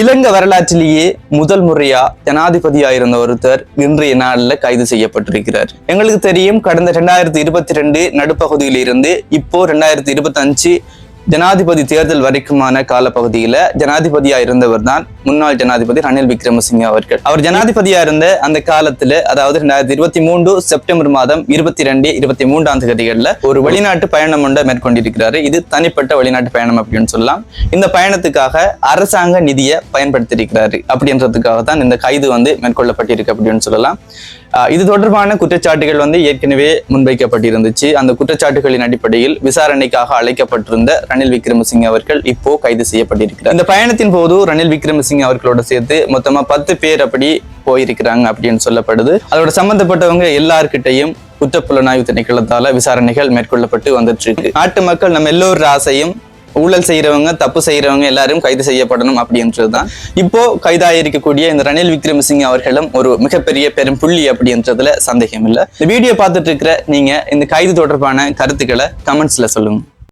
இலங்கை வரலாற்றிலேயே முதல் முறையா ஜனாதிபதியா இருந்த ஒருத்தர் இன்றைய நாளில் கைது செய்யப்பட்டிருக்கிறார். எங்களுக்கு தெரியும் கடந்த ரெண்டாயிரத்தி இருபத்தி ரெண்டு நடுப்பகுதியில் இருந்து இப்போ ரெண்டாயிரத்தி இருபத்தி அஞ்சு ஜனாதிபதி தேர்தல் வரைக்குமான காலப்பகுதியில ஜனாதிபதியா இருந்தவர் தான் முன்னாள் ஜனாதிபதி ரணில் விக்ரமசிங்க அவர்கள். அவர் ஜனாதிபதியா இருந்த அந்த காலத்துல அதாவது ரெண்டாயிரத்தி இருபத்தி மூன்று செப்டம்பர் மாதம் இருபத்தி ரெண்டு இருபத்தி மூன்றாம் தேதிகளில் ஒரு வெளிநாட்டு பயணம் ஒன்றை மேற்கொண்டிருக்கிறாரு. இது தனிப்பட்ட வெளிநாட்டு பயணம் அப்படின்னு சொல்லலாம். இந்த பயணத்துக்காக அரசாங்க நிதியை பயன்படுத்தியிருக்கிறாரு. அப்படின்றதுக்காக தான் இந்த கைது வந்து மேற்கொள்ளப்பட்டிருக்கு அப்படின்னு சொல்லலாம். இது தொடர்பான குற்றச்சாட்டுகள் வந்து ஏற்கனவே முன்வைக்கப்பட்டிருந்துச்சு. அந்த குற்றச்சாட்டுகளின் அடிப்படையில் விசாரணைக்காக அழைக்கப்பட்டிருந்த ரணில் விக்ரமசிங்க அவர்கள் இப்போ கைது செய்யப்பட்டிருக்கிறார். இந்த பயணத்தின் போது ரணில் விக்ரமசிங்க சிங் அவர்களோட சேர்த்து மொத்தமா பத்து பேர் அப்படி போயிருக்கிறாங்க அப்படின்னு சொல்லப்படுது. அதோட சம்பந்தப்பட்டவங்க எல்லார்கிட்டையும் குற்றப்புலனாய்வு திணைக்களத்தால விசாரணைகள் மேற்கொள்ளப்பட்டு வந்துட்டு இருக்கு நாட்டு மக்கள் நம்ம எல்லோரும் ஆசையும் ஊழல் செய்யறவங்க தப்பு செய்யறவங்க எல்லாரும் கைது செய்யப்படணும் அப்படின்றதுதான். இப்போ கைதாயிருக்கக்கூடிய இந்த ரணில் விக்ரமசிங்க அவர்களும் ஒரு மிகப்பெரிய பெரும் புள்ளி அப்படின்றதுல சந்தேகம் இல்லை இந்த வீடியோ பார்த்துட்டு இருக்கிற நீங்க இந்த கைது தொடர்பான கருத்துக்களை கமெண்ட்ஸ்ல சொல்லுங்க.